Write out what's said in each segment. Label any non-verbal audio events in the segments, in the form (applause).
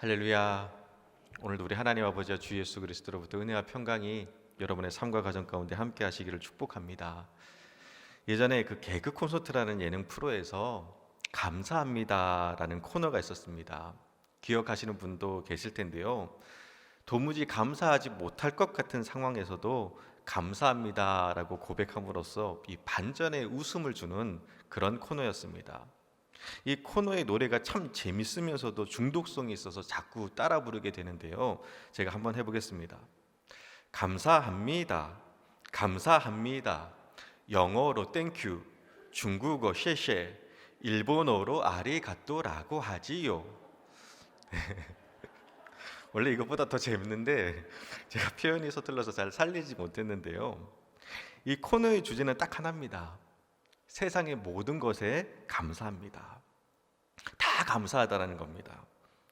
할렐루야. 오늘도 우리 하나님 아버지와 주 예수 그리스도로부터 은혜와 평강이 여러분의 삶과 가정 가운데 함께 하시기를 축복합니다. 예전에 그 개그 콘서트라는 예능 프로에서 감사합니다라는 코너가 있었습니다. 기억하시는 분도 계실 텐데요. 도무지 감사하지 못할 것 같은 상황에서도 감사합니다라고 고백함으로써 이 반전의 웃음을 주는 그런 코너였습니다. 이 코너의 노래가 참 재밌으면서도 중독성이 있어서 자꾸 따라 부르게 되는데요. 제가 한번 해보겠습니다. 감사합니다. 감사합니다. 영어로 땡큐, 중국어 쉐쉐, 일본어로 아리가또라고 하지요. (laughs) 원래 이것보다 더 재밌는데 제가 표현이 서툴러서 잘 살리지 못했는데요. 이 코너의 주제는 딱 하나입니다. 세상의 모든 것에 감사합니다. 다 감사하다라는 겁니다.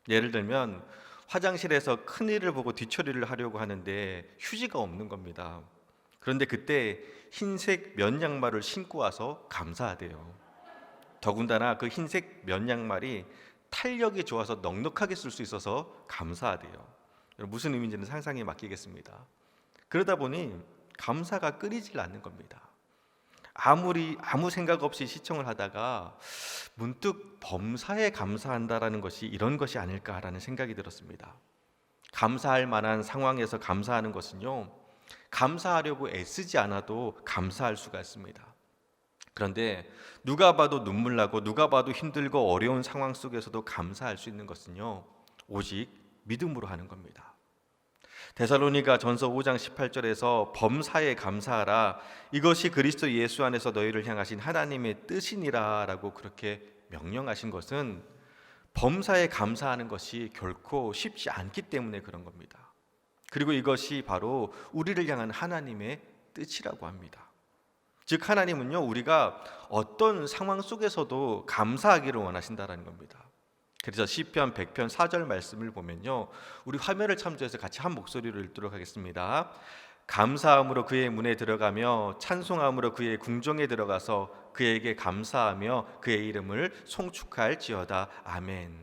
예를 들면 화장실에서 큰 일을 보고 뒤처리를 하려고 하는데 휴지가 없는 겁니다. 그런데 그때 흰색 면 양말을 신고 와서 감사하대요. 더군다나 그 흰색 면 양말이 탄력이 좋아서 넉넉하게 쓸 수 있어서 감사하대요. 무슨 의미인지는 상상에 맡기겠습니다. 그러다 보니 감사가 끊이질 않는 겁니다. 아무리 아무 생각 없이 시청을 하다가 문득 범사에 감사한다라는 것이 이런 것이 아닐까라는 생각이 들었습니다. 감사할 만한 상황에서 감사하는 것은요. 감사하려고 애쓰지 않아도 감사할 수가 있습니다. 그런데 누가 봐도 눈물 나고 누가 봐도 힘들고 어려운 상황 속에서도 감사할 수 있는 것은요. 오직 믿음으로 하는 겁니다. 데살로니가 전서 5장 18절에서 범사에 감사하라 이것이 그리스도 예수 안에서 너희를 향하신 하나님의 뜻이니라라고 그렇게 명령하신 것은 범사에 감사하는 것이 결코 쉽지 않기 때문에 그런 겁니다. 그리고 이것이 바로 우리를 향한 하나님의 뜻이라고 합니다. 즉 하나님은요 우리가 어떤 상황 속에서도 감사하기를 원하신다라는 겁니다. 그래서 시편 100편 4절 말씀을 보면요. 우리 화면을 참조해서 같이 한 목소리로 읽도록 하겠습니다. 감사함으로 그의 문에 들어가며 찬송함으로 그의 궁정에 들어가서 그에게 감사하며 그의 이름을 송축할지어다. 아멘.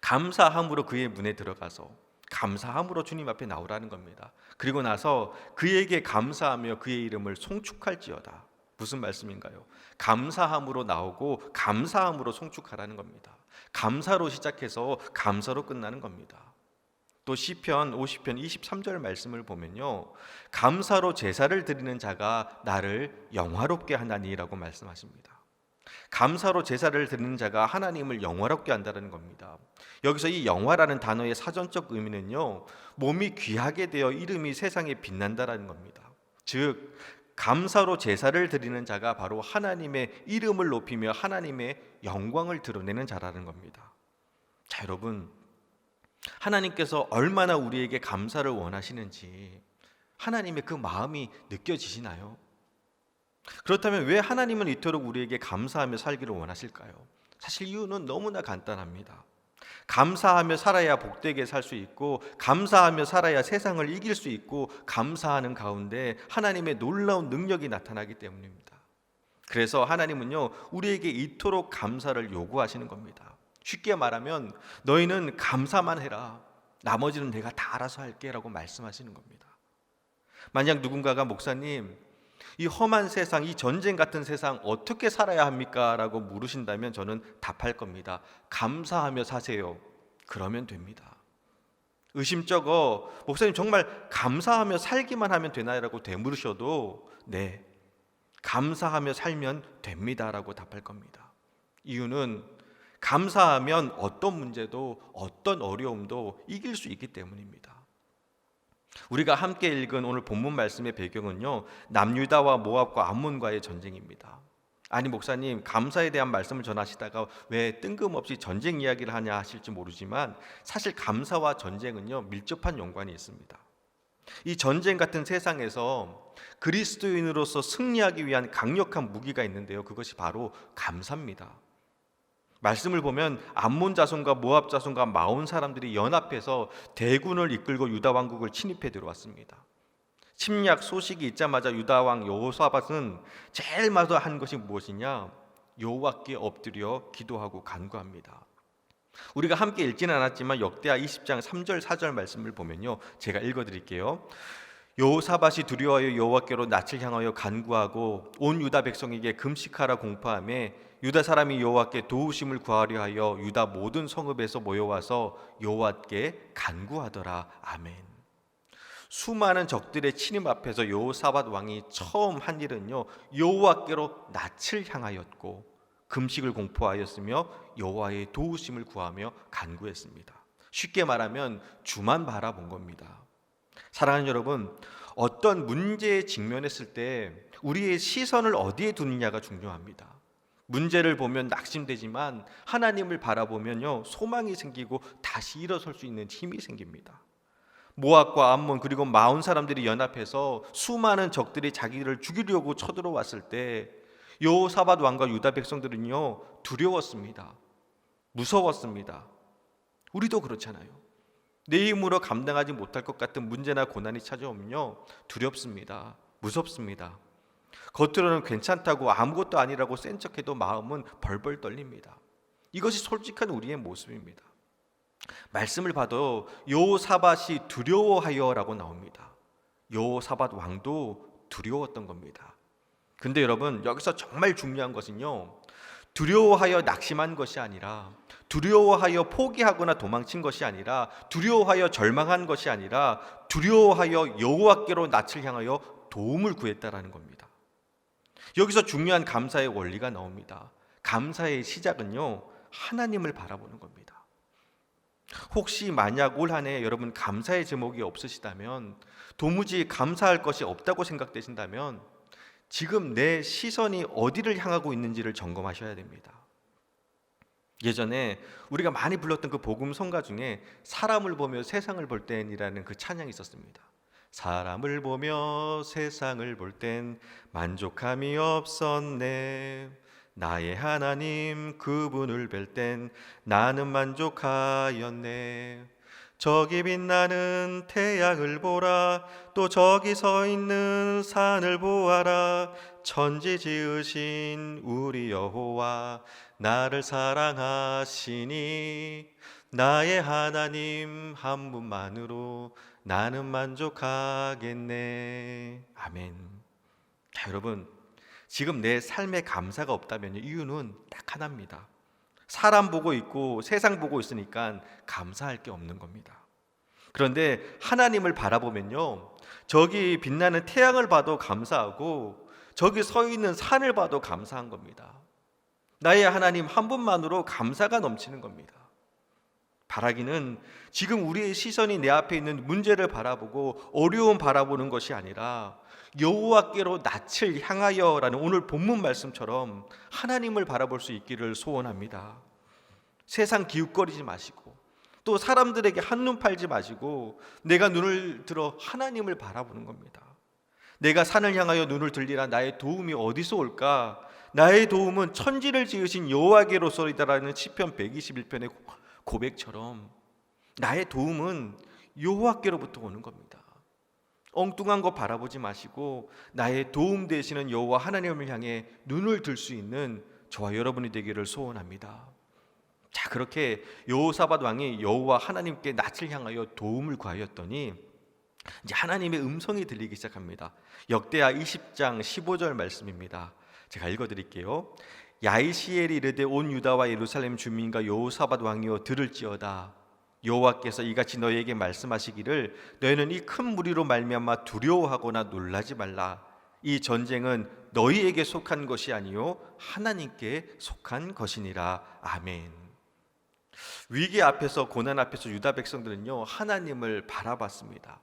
감사함으로 그의 문에 들어가서 감사함으로 주님 앞에 나오라는 겁니다. 그리고 나서 그에게 감사하며 그의 이름을 송축할지어다. 무슨 말씀인가요? 감사함으로 나오고 감사함으로 송축하라는 겁니다. 감사로 시작해서 감사로 끝나는 겁니다. 또 시편 50편 23절 말씀을 보면요. 감사로 제사를 드리는 자가 나를 영화롭게 하나니라고 말씀하십니다. 감사로 제사를 드리는 자가 하나님을 영화롭게 한다는 겁니다. 여기서 이 영화라는 단어의 사전적 의미는요. 몸이 귀하게 되어 이름이 세상에 빛난다라는 겁니다. 즉 감사로 제사를 드리는 자가 바로 하나님의 이름을 높이며 하나님의 영광을 드러내는 자라는 겁니다. 자, 여러분. 하나님께서 얼마나 우리에게 감사를 원하시는지 하나님의 그 마음이 느껴지시나요? 그렇다면 왜 하나님은 이토록 우리에게 감사하며 살기를 원하실까요? 사실 이유는 너무나 간단합니다. 감사하며 살아야 복되게 살 수 있고 감사하며 살아야 세상을 이길 수 있고 감사하는 가운데 하나님의 놀라운 능력이 나타나기 때문입니다. 그래서 하나님은요 우리에게 이토록 감사를 요구하시는 겁니다. 쉽게 말하면 너희는 감사만 해라. 나머지는 내가 다 알아서 할게라고 말씀하시는 겁니다. 만약 누군가가 목사님 이 험한 세상, 이 전쟁 같은 세상 어떻게 살아야 합니까? 라고 물으신다면 저는 답할 겁니다. 감사하며 사세요. 그러면 됩니다. 의심쩍어 목사님 정말 감사하며 살기만 하면 되나요? 라고 되물으셔도 네. 감사하며 살면 됩니다라고 답할 겁니다. 이유는 감사하면 어떤 문제도 어떤 어려움도 이길 수 있기 때문입니다. 우리가 함께 읽은 오늘 본문 말씀의 배경은요 남유다와 모압과 암몬과의 전쟁입니다. 아니 목사님 감사에 대한 말씀을 전하시다가 왜 뜬금없이 전쟁 이야기를 하냐 하실지 모르지만 사실 감사와 전쟁은요 밀접한 연관이 있습니다. 이 전쟁 같은 세상에서 그리스도인으로서 승리하기 위한 강력한 무기가 있는데요 그것이 바로 감사입니다. 말씀을 보면 암몬 자손과 모압 자손과 마온 사람들이 연합해서 대군을 이끌고 유다 왕국을 침입해 들어왔습니다. 침략 소식이 있자마자 유다 왕 여호사밧은 제일 먼저 한 것이 무엇이냐? 여호와께 엎드려 기도하고 간구합니다. 우리가 함께 읽지는 않았지만 역대하 20장 3절 4절 말씀을 보면요. 제가 읽어 드릴게요. 여호사밧이 두려워하여 여호와께로 낯을 향하여 간구하고 온 유다 백성에게 금식하라 공포하며 유다 사람이 여호와께 도우심을 구하려 하여 유다 모든 성읍에서 모여와서 여호와께 간구하더라. 아멘. 수많은 적들의 침입 앞에서 여호사밧 왕이 처음 한 일은요. 여호와께로 낯을 향하였고 금식을 공포하였으며 여호와의 도우심을 구하며 간구했습니다. 쉽게 말하면 주만 바라본 겁니다. 사랑하는 여러분, 어떤 문제에 직면했을 때 우리의 시선을 어디에 두느냐가 중요합니다. 문제를 보면 낙심되지만 하나님을 바라보면요 소망이 생기고 다시 일어설 수 있는 힘이 생깁니다. 모압과 암몬 그리고 마온 사람들이 연합해서 수많은 적들이 자기를 죽이려고 쳐들어왔을 때 여호사밧 왕과 유다 백성들은요 두려웠습니다. 무서웠습니다. 우리도 그렇잖아요. 내 힘으로 감당하지 못할 것 같은 문제나 고난이 찾아오면요 두렵습니다. 무섭습니다. 겉으로는 괜찮다고 아무것도 아니라고 센 척해도 마음은 벌벌 떨립니다. 이것이 솔직한 우리의 모습입니다. 말씀을 봐도 요사밭이 두려워하여라고 나옵니다. 요사밭 왕도 두려웠던 겁니다. 근데 여러분 여기서 정말 중요한 것은요. 두려워하여 낙심한 것이 아니라 두려워하여 포기하거나 도망친 것이 아니라 두려워하여 절망한 것이 아니라 두려워하여 여호와께로 낯을 향하여 도움을 구했다라는 겁니다. 여기서 중요한 감사의 원리가 나옵니다. 감사의 시작은요. 하나님을 바라보는 겁니다. 혹시 만약 올 한 해 여러분 감사의 제목이 없으시다면 도무지 감사할 것이 없다고 생각되신다면 지금 내 시선이 어디를 향하고 있는지를 점검하셔야 됩니다. 예전에 우리가 많이 불렀던 그 복음 성가 중에 사람을 보며 세상을 볼 땐이라는 그 찬양이 있었습니다. 사람을 보며 세상을 볼 땐 만족함이 없었네. 나의 하나님 그분을 뵐 땐 나는 만족하였네. 저기 빛나는 태양을 보라. 또 저기 서 있는 산을 보아라. 천지 지으신 우리 여호와 나를 사랑하시니 나의 하나님 한 분만으로 나는 만족하겠네. 아멘. 자 여러분 지금 내 삶에 감사가 없다면 이유는 딱 하나입니다 사람 보고 있고 세상 보고 있으니까 감사할 게 없는 겁니다. 그런데 하나님을 바라보면요. 저기 빛나는 태양을 봐도 감사하고 저기 서 있는 산을 봐도 감사한 겁니다. 나의 하나님 한 분만으로 감사가 넘치는 겁니다. 바라기는 지금 우리의 시선이 내 앞에 있는 문제를 바라보고 어려움 바라보는 것이 아니라 여호와께로 낯을 향하여라는 오늘 본문 말씀처럼 하나님을 바라볼 수 있기를 소원합니다. 세상 기웃거리지 마시고 또 사람들에게 한눈 팔지 마시고 내가 눈을 들어 하나님을 바라보는 겁니다. 내가 산을 향하여 눈을 들리라 나의 도움이 어디서 올까? 나의 도움은 천지를 지으신 여호와께로서이다라는 시편 121편의 고백처럼 나의 도움은 여호와께로부터 오는 겁니다. 엉뚱한 거 바라보지 마시고 나의 도움 되시는 여호와 하나님을 향해 눈을 들 수 있는 저와 여러분이 되기를 소원합니다. 자 그렇게 여호사밧 왕이 여호와 하나님께 낯을 향하여 도움을 구하였더니 이제 하나님의 음성이 들리기 시작합니다. 역대하 20장 15절 말씀입니다. 제가 읽어 드릴게요. 야이시엘이 이르되 온 유다와 예루살렘 주민과 여호사밧 왕이여 들을지어다. 여호와께서 이같이 너희에게 말씀하시기를 너희는 이 큰 무리로 말미암아 두려워하거나 놀라지 말라. 이 전쟁은 너희에게 속한 것이 아니요 하나님께 속한 것이니라. 아멘. 위기 앞에서 고난 앞에서 유다 백성들은요 하나님을 바라봤습니다.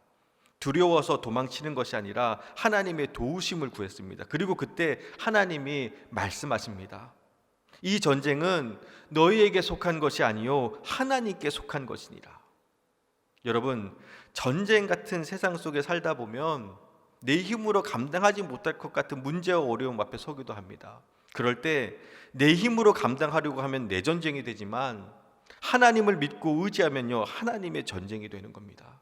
두려워서 도망치는 것이 아니라 하나님의 도우심을 구했습니다. 그리고 그때 하나님이 말씀하십니다. 이 전쟁은 너희에게 속한 것이 아니요 하나님께 속한 것이니라. 여러분 전쟁 같은 세상 속에 살다 보면 내 힘으로 감당하지 못할 것 같은 문제와 어려움 앞에 서기도 합니다. 그럴 때 내 힘으로 감당하려고 하면 내 전쟁이 되지만 하나님을 믿고 의지하면요 하나님의 전쟁이 되는 겁니다.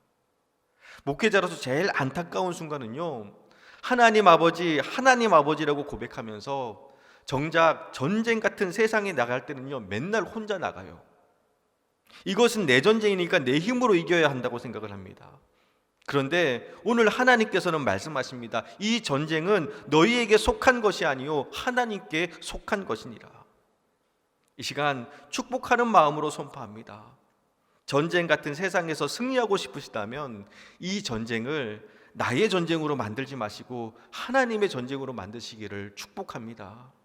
목회자로서 제일 안타까운 순간은요 하나님 아버지 하나님 아버지라고 고백하면서 정작 전쟁 같은 세상에 나갈 때는요 맨날 혼자 나가요. 이것은 내 전쟁이니까 내 힘으로 이겨야 한다고 생각을 합니다. 그런데 오늘 하나님께서는 말씀하십니다. 이 전쟁은 너희에게 속한 것이 아니요 하나님께 속한 것이니라. 이 시간 축복하는 마음으로 선포합니다. 전쟁 같은 세상에서 승리하고 싶으시다면 이 전쟁을 나의 전쟁으로 만들지 마시고 하나님의 전쟁으로 만드시기를 축복합니다.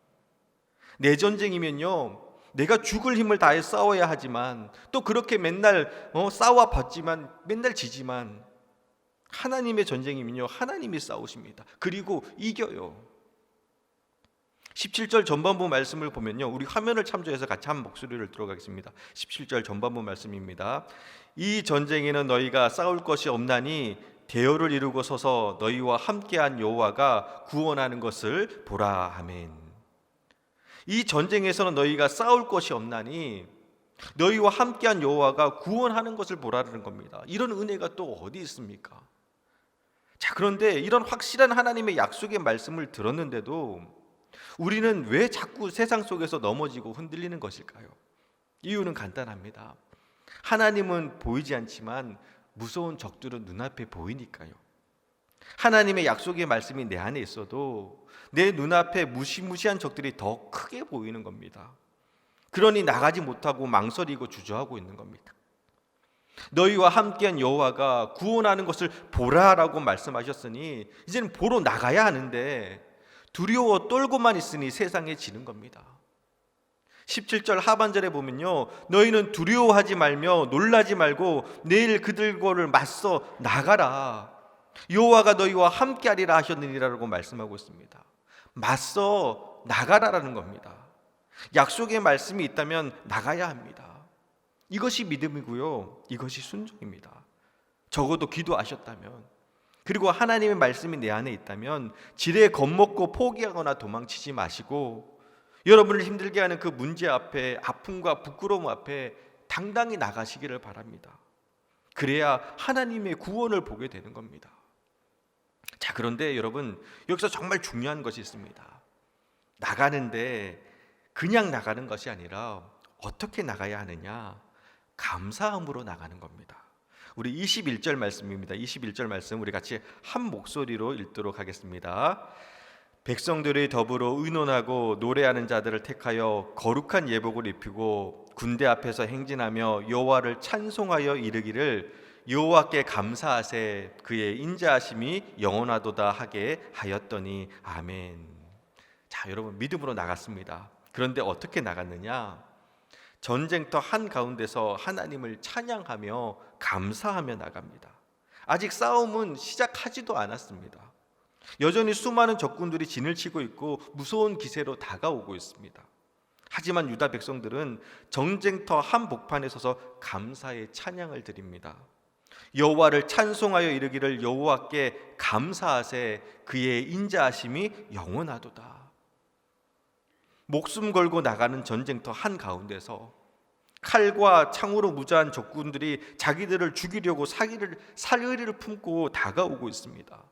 내 전쟁이면요. 내가 죽을 힘을 다해 싸워야 하지만 또 그렇게 맨날 어, 싸워 봤지만 맨날 지지만 하나님의 전쟁이면요. 하나님이 싸우십니다. 그리고 이겨요. 17절 전반부 말씀을 보면요. 우리 화면을 참조해서 같이 한 목소리를 들어가겠습니다. 17절 전반부 말씀입니다. 이 전쟁에는 너희가 싸울 것이 없나니 대열을 이루고 서서 너희와 함께한 여호와가 구원하는 것을 보라 아멘. 이 전쟁에서는 너희가 싸울 것이 없나니 너희와 함께한 여호와가 구원하는 것을 보라는 겁니다. 이런 은혜가 또 어디 있습니까? 자, 그런데 이런 확실한 하나님의 약속의 말씀을 들었는데도 우리는 왜 자꾸 세상 속에서 넘어지고 흔들리는 것일까요? 이유는 간단합니다. 하나님은 보이지 않지만 무서운 적들은 눈앞에 보이니까요. 하나님의 약속의 말씀이 내 안에 있어도 내 눈앞에 무시무시한 적들이 더 크게 보이는 겁니다. 그러니 나가지 못하고 망설이고 주저하고 있는 겁니다. 너희와 함께한 여호와가 구원하는 것을 보라라고 말씀하셨으니 이제는 보러 나가야 하는데 두려워 떨고만 있으니 세상에 지는 겁니다. 17절 하반절에 보면요. 너희는 두려워하지 말며 놀라지 말고 내일 그들과를 맞서 나가라. 여호와가 너희와 함께하리라 하셨느니라고 말씀하고 있습니다. 맞서 나가라라는 겁니다. 약속의 말씀이 있다면 나가야 합니다. 이것이 믿음이고요. 이것이 순종입니다. 적어도 기도하셨다면 그리고 하나님의 말씀이 내 안에 있다면 지레 겁먹고 포기하거나 도망치지 마시고 여러분을 힘들게 하는 그 문제 앞에 아픔과 부끄러움 앞에 당당히 나가시기를 바랍니다. 그래야 하나님의 구원을 보게 되는 겁니다. 자, 그런데 여러분, 여기서 정말 중요한 것이 있습니다. 나가는데 그냥 나가는 것이 아니라 어떻게 나가야 하느냐? 감사함으로 나가는 겁니다. 우리 21절 말씀입니다. 21절 말씀 우리 같이 한 목소리로 읽도록 하겠습니다. 백성들이 더불어 의논하고 노래하는 자들을 택하여 거룩한 예복을 입히고 군대 앞에서 행진하며 여호와를 찬송하여 이르기를 여호와께 감사하세 그의 인자하심이 영원하도다 하게 하였더니 아멘. 자, 여러분 믿음으로 나갔습니다. 그런데 어떻게 나갔느냐? 전쟁터 한 가운데서 하나님을 찬양하며 감사하며 나갑니다. 아직 싸움은 시작하지도 않았습니다. 여전히 수많은 적군들이 진을 치고 있고 무서운 기세로 다가오고 있습니다. 하지만 유다 백성들은 전쟁터 한복판에 서서 감사의 찬양을 드립니다. 여호와를 찬송하여 이르기를 여호와께 감사하세 그의 인자하심이 영원하도다. 목숨 걸고 나가는 전쟁터 한 가운데서 칼과 창으로 무자한 적군들이 자기들을 죽이려고 사기를 살의리를 품고 다가오고 있습니다.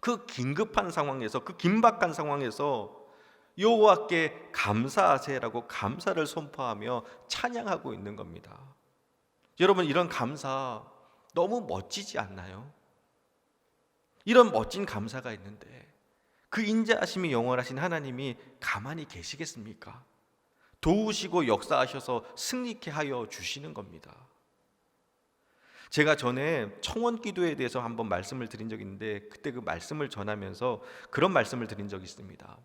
그 긴급한 상황에서 그 긴박한 상황에서 여호와께 감사하세라고 감사를 선포하며 찬양하고 있는 겁니다. 여러분 이런 감사 너무 멋지지 않나요? 이런 멋진 감사가 있는데 그 인자하심이 영원하신 하나님이 가만히 계시겠습니까? 도우시고 역사하셔서 승리케 하여 주시는 겁니다. 제가 전에 청원 기도에 대해서 한번 말씀을 드린 적이 있는데 그때 그 말씀을 전하면서 그런 말씀을 드린 적이 있습니다.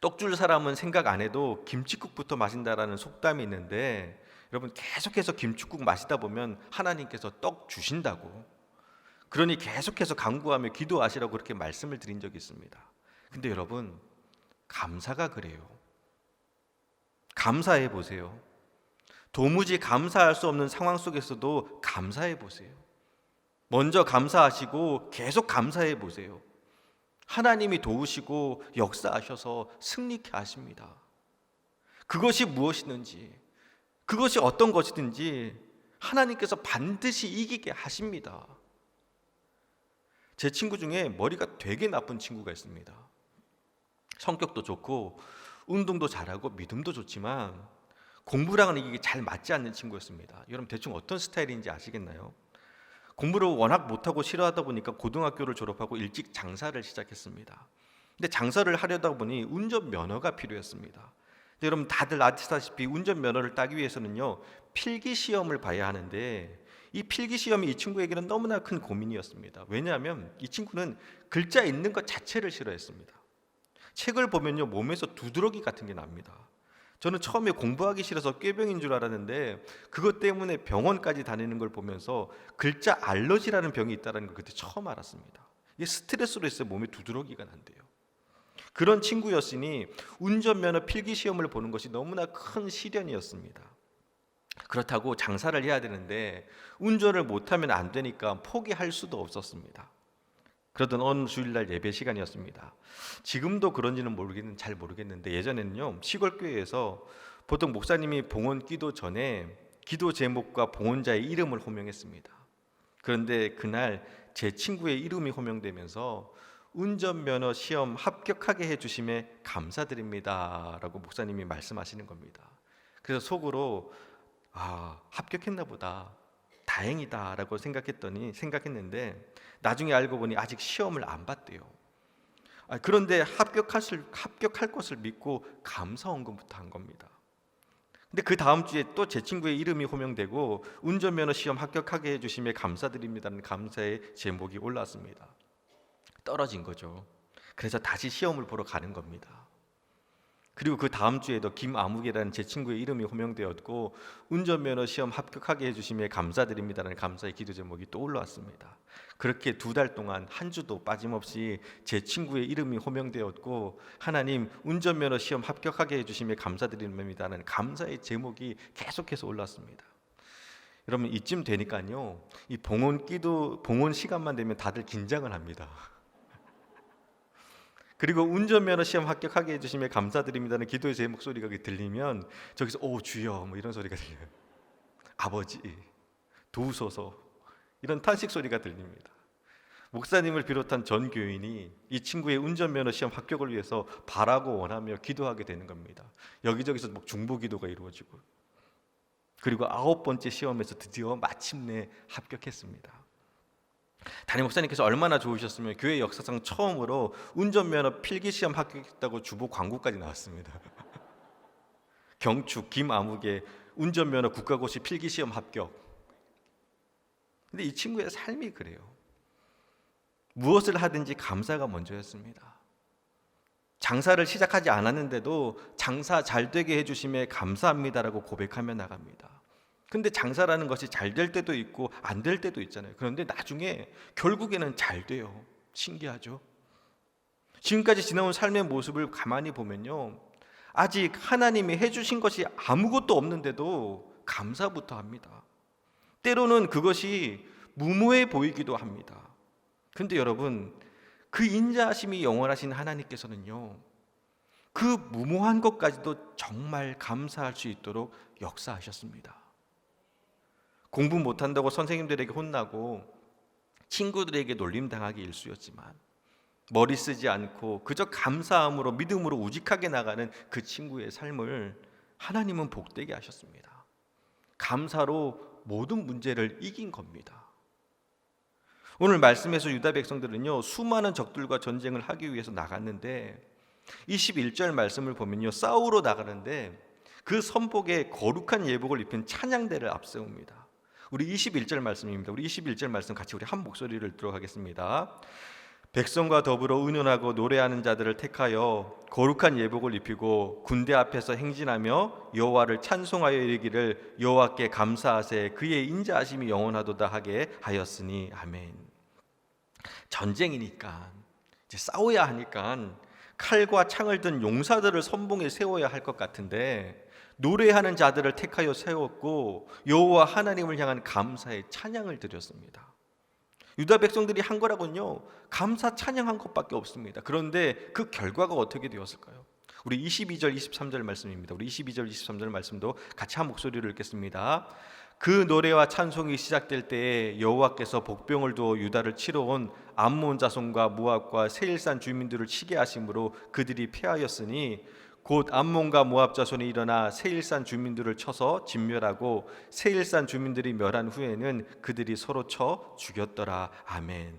떡줄 사람은 생각 안 해도 김치국부터 마신다라는 속담이 있는데 여러분 계속해서 김치국 마시다 보면 하나님께서 떡 주신다고 그러니 계속해서 간구하며 기도하시라고 그렇게 말씀을 드린 적이 있습니다. 근데 여러분, 감사가 그래요. 감사해 보세요. 도무지 감사할 수 없는 상황 속에서도 감사해 보세요. 먼저 감사하시고 계속 감사해 보세요. 하나님이 도우시고 역사하셔서 승리케 하십니다. 그것이 무엇이든지, 그것이 어떤 것이든지 하나님께서 반드시 이기게 하십니다. 제 친구 중에 머리가 되게 나쁜 친구가 있습니다. 성격도 좋고 운동도 잘하고 믿음도 좋지만 공부랑은 이게 잘 맞지 않는 친구였습니다. 여러분 대충 어떤 스타일인지 아시겠나요? 공부를 워낙 못하고 싫어하다 보니까 고등학교를 졸업하고 일찍 장사를 시작했습니다. 근데 장사를 하려다 보니 운전 면허가 필요했습니다. 여러분 다들 아시다시피 운전 면허를 따기 위해서는요 필기 시험을 봐야 하는데 이 필기 시험이 이 친구에게는 너무나 큰 고민이었습니다. 왜냐하면 이 친구는 글자 읽는 것 자체를 싫어했습니다. 책을 보면요 몸에서 두드러기 같은 게 납니다. 저는 처음에 공부하기 싫어서 꾀병인 줄 알았는데 그것 때문에 병원까지 다니는 걸 보면서 글자 알러지라는 병이 있다는 걸 그때 처음 알았습니다. 이게 스트레스로 해서 몸에 두드러기가 난대요. 그런 친구였으니 운전면허 필기 시험을 보는 것이 너무나 큰 시련이었습니다. 그렇다고 장사를 해야 되는데 운전을 못하면 안 되니까 포기할 수도 없었습니다. 그러던 어느 주일날 예배 시간이었습니다. 지금도 그런지는 모르겠는 잘 모르겠는데 예전에는요 시골 교회에서 보통 목사님이 봉헌 기도 전에 기도 제목과 봉헌자의 이름을 호명했습니다. 그런데 그날 제 친구의 이름이 호명되면서 운전면허 시험 합격하게 해 주심에 감사드립니다라고 목사님이 말씀하시는 겁니다. 그래서 속으로 아 합격했나 보다 다행이다라고 생각했더니 생각했는데 나중에 알고 보니 아직 시험을 안 봤대요. 아, 그런데 합격할 합격할 것을 믿고 감사원금부터 한 겁니다. 근데 그 다음 주에 또 제 친구의 이름이 호명되고 운전면허 시험 합격하게 해주심에 감사드립니다는 감사의 제목이 올랐습니다. 떨어진 거죠. 그래서 다시 시험을 보러 가는 겁니다. 그리고 그 다음 주에도 김아묵이라는 제 친구의 이름이 호명되었고 운전면허 시험 합격하게 해주심에 감사드립니다라는 감사의 기도 제목이 또 올라왔습니다. 그렇게 두 달 동안 한 주도 빠짐없이 제 친구의 이름이 호명되었고 하나님 운전면허 시험 합격하게 해주심에 감사드립니다라는 감사의 제목이 계속해서 올랐습니다. 여러분 이쯤 되니까요 이 봉헌 기도 봉헌 시간만 되면 다들 긴장을 합니다. 그리고 운전면허 시험 합격하게 해주심에 감사드립니다는 기도의 제 목소리가 들리면 저기서 오 주여 뭐 이런 소리가 들려요. 아버지 도우소서 이런 탄식 소리가 들립니다. 목사님을 비롯한 전 교인이 이 친구의 운전면허 시험 합격을 위해서 바라고 원하며 기도하게 되는 겁니다. 여기저기서 막 중보 기도가 이루어지고 그리고 아홉 번째 시험에서 드디어 마침내 합격했습니다. 담임 목사님께서 얼마나 좋으셨으면 교회 역사상 처음으로 운전면허 필기 시험 합격했다고 주보 광고까지 나왔습니다. (laughs) 경축 김아묵의 운전면허 국가고시 필기 시험 합격. 근데 이 친구의 삶이 그래요. 무엇을 하든지 감사가 먼저였습니다. 장사를 시작하지 않았는데도 장사 잘 되게 해주심에 감사합니다라고 고백하며 나갑니다. 근데 장사라는 것이 잘 될 때도 있고 안 될 때도 있잖아요. 그런데 나중에 결국에는 잘 돼요. 신기하죠? 지금까지 지나온 삶의 모습을 가만히 보면요. 아직 하나님이 해주신 것이 아무것도 없는데도 감사부터 합니다. 때로는 그것이 무모해 보이기도 합니다. 근데 여러분, 그 인자하심이 영원하신 하나님께서는요, 그 무모한 것까지도 정말 감사할 수 있도록 역사하셨습니다. 공부 못한다고 선생님들에게 혼나고 친구들에게 놀림당하기 일쑤였지만 머리 쓰지 않고 그저 감사함으로 믿음으로 우직하게 나가는 그 친구의 삶을 하나님은 복되게 하셨습니다. 감사로 모든 문제를 이긴 겁니다. 오늘 말씀에서 유다 백성들은요 수많은 적들과 전쟁을 하기 위해서 나갔는데 21절 말씀을 보면요 싸우러 나가는데 그 선복에 거룩한 예복을 입힌 찬양대를 앞세웁니다. 우리 21절 말씀입니다. 우리 21절 말씀 같이 우리 한 목소리를 들어가겠습니다. 백성과 더불어 은연하고 노래하는 자들을 택하여 거룩한 예복을 입히고 군대 앞에서 행진하며 여호와를 찬송하여 이르기를 여호와께 감사하세 그의 인자하심이 영원하도다 하게 하였으니 아멘. 전쟁이니까 이제 싸워야 하니까 칼과 창을 든 용사들을 선봉에 세워야 할 것 같은데 노래하는 자들을 택하여 세웠고 여호와 하나님을 향한 감사의 찬양을 드렸습니다. 유다 백성들이 한 거라군요. 감사 찬양한 것밖에 없습니다. 그런데 그 결과가 어떻게 되었을까요? 우리 22절 23절 말씀입니다. 우리 22절 23절 말씀도 같이 한 목소리를 읽겠습니다. 그 노래와 찬송이 시작될 때에 여호와께서 복병을 두어 유다를 치러 온 암몬 자손과 모압과 세일산 주민들을 치게 하심으로 그들이 패하였으니 곧 암몬과 모압 자손이 일어나 세일산 주민들을 쳐서 진멸하고 세일산 주민들이 멸한 후에는 그들이 서로 쳐 죽였더라. 아멘.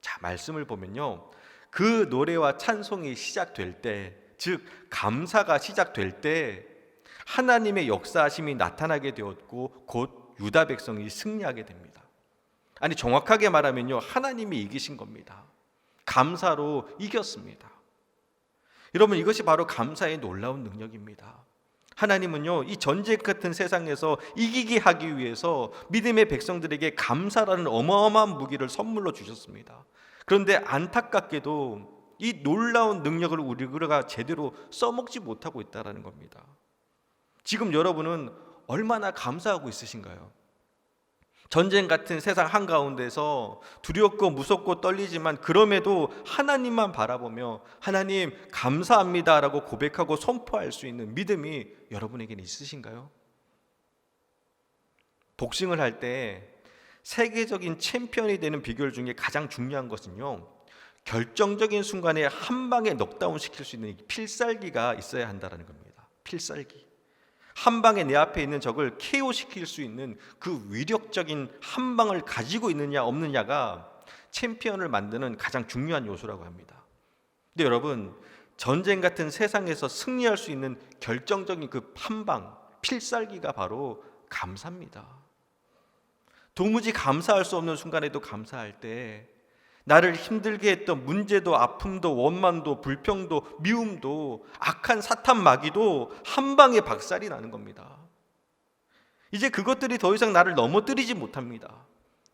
자, 말씀을 보면요. 그 노래와 찬송이 시작될 때, 즉 감사가 시작될 때 하나님의 역사하심이 나타나게 되었고 곧 유다 백성이 승리하게 됩니다. 아니 정확하게 말하면요. 하나님이 이기신 겁니다. 감사로 이겼습니다. 여러분 이것이 바로 감사의 놀라운 능력입니다. 하나님은요 이 전쟁 같은 세상에서 이기게 하기 위해서 믿음의 백성들에게 감사라는 어마어마한 무기를 선물로 주셨습니다. 그런데 안타깝게도 이 놀라운 능력을 우리가 제대로 써먹지 못하고 있다라는 겁니다. 지금 여러분은 얼마나 감사하고 있으신가요? 전쟁 같은 세상 한가운데서 두렵고 무섭고 떨리지만 그럼에도 하나님만 바라보며 하나님 감사합니다라고 고백하고 선포할 수 있는 믿음이 여러분에게는 있으신가요? 복싱을 할 때 세계적인 챔피언이 되는 비결 중에 가장 중요한 것은요. 결정적인 순간에 한 방에 넉다운 시킬 수 있는 필살기가 있어야 한다는 겁니다. 필살기. 한 방에 내 앞에 있는 적을 KO 시킬 수 있는 그 위력적인 한 방을 가지고 있느냐 없느냐가 챔피언을 만드는 가장 중요한 요소라고 합니다. 근데 여러분 전쟁 같은 세상에서 승리할 수 있는 결정적인 그한방 필살기가 바로 감사입니다. 도무지 감사할 수 없는 순간에도 감사할 때 나를 힘들게 했던 문제도 아픔도 원만도 불평도 미움도 악한 사탄 마귀도 한 방에 박살이 나는 겁니다. 이제 그것들이 더 이상 나를 넘어뜨리지 못합니다.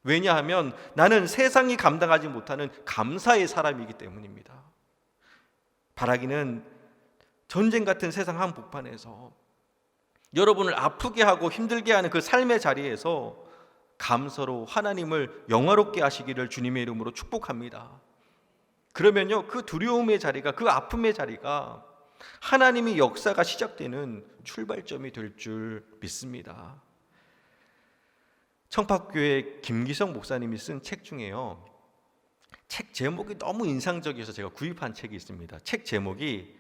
왜냐하면 나는 세상이 감당하지 못하는 감사의 사람이기 때문입니다. 바라기는 전쟁 같은 세상 한복판에서 여러분을 아프게 하고 힘들게 하는 그 삶의 자리에서 감사로 하나님을 영화롭게 하시기를 주님의 이름으로 축복합니다. 그러면요, 그 두려움의 자리가, 그 아픔의 자리가 하나님의 역사가 시작되는 출발점이 될 줄 믿습니다. 청파교회 김기성 목사님이 쓴 책 중에요. 책 제목이 너무 인상적이어서 제가 구입한 책이 있습니다. 책 제목이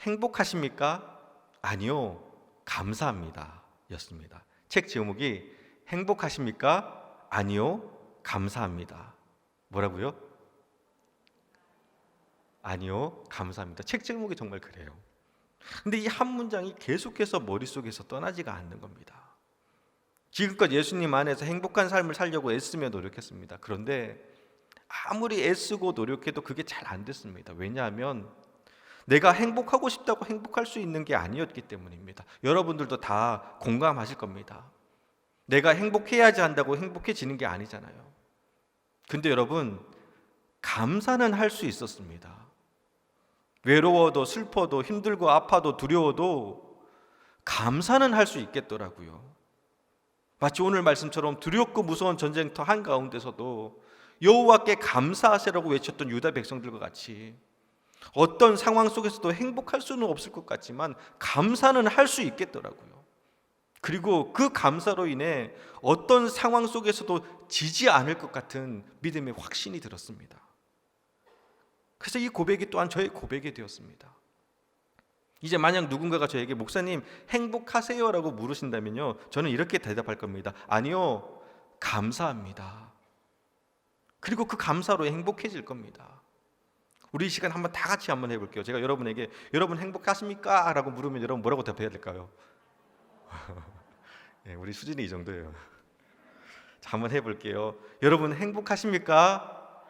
행복하십니까? 아니요. 감사합니다. 였습니다. 책 제목이 행복하십니까? 아니요. 감사합니다. 뭐라고요? 아니요. 감사합니다. 책 제목이 정말 그래요. 근데 이 한 문장이 계속해서 머릿속에서 떠나지가 않는 겁니다. 지금껏 예수님 안에서 행복한 삶을 살려고 애쓰며 노력했습니다. 그런데 아무리 애쓰고 노력해도 그게 잘 안 됐습니다. 왜냐하면 내가 행복하고 싶다고 행복할 수 있는 게 아니었기 때문입니다. 여러분들도 다 공감하실 겁니다. 내가 행복해야지 한다고 행복해지는 게 아니잖아요. 근데 여러분, 감사는 할 수 있었습니다. 외로워도 슬퍼도 힘들고 아파도 두려워도 감사는 할 수 있겠더라고요. 마치 오늘 말씀처럼 두렵고 무서운 전쟁터 한가운데서도 여호와께 감사하시라고 외쳤던 유다 백성들과 같이 어떤 상황 속에서도 행복할 수는 없을 것 같지만 감사는 할 수 있겠더라고요. 그리고 그 감사로 인해 어떤 상황 속에서도 지지 않을 것 같은 믿음의 확신이 들었습니다. 그래서 이 고백이 또한 저의 고백이 되었습니다. 이제 만약 누군가가 저에게 목사님 행복하세요라고 물으신다면요. 저는 이렇게 대답할 겁니다. 아니요. 감사합니다. 그리고 그 감사로 행복해질 겁니다. 우리 이 시간 한번 다 같이 한번 해 볼게요. 제가 여러분에게 여러분 행복하십니까? 라고 물으면 여러분 뭐라고 답해야 될까요? (laughs) 네, 우리 수준이 이 정도예요. (laughs) 자, 한번 해볼게요. 여러분 행복하십니까?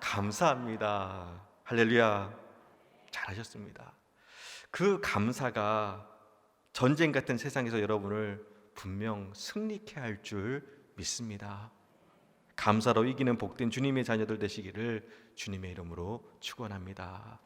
감사합니다. 할렐루야. 잘하셨습니다. 그 감사가 전쟁 같은 세상에서 여러분을 분명 승리케 할 줄 믿습니다. 감사로 이기는 복된 주님의 자녀들 되시기를 주님의 이름으로 축원합니다.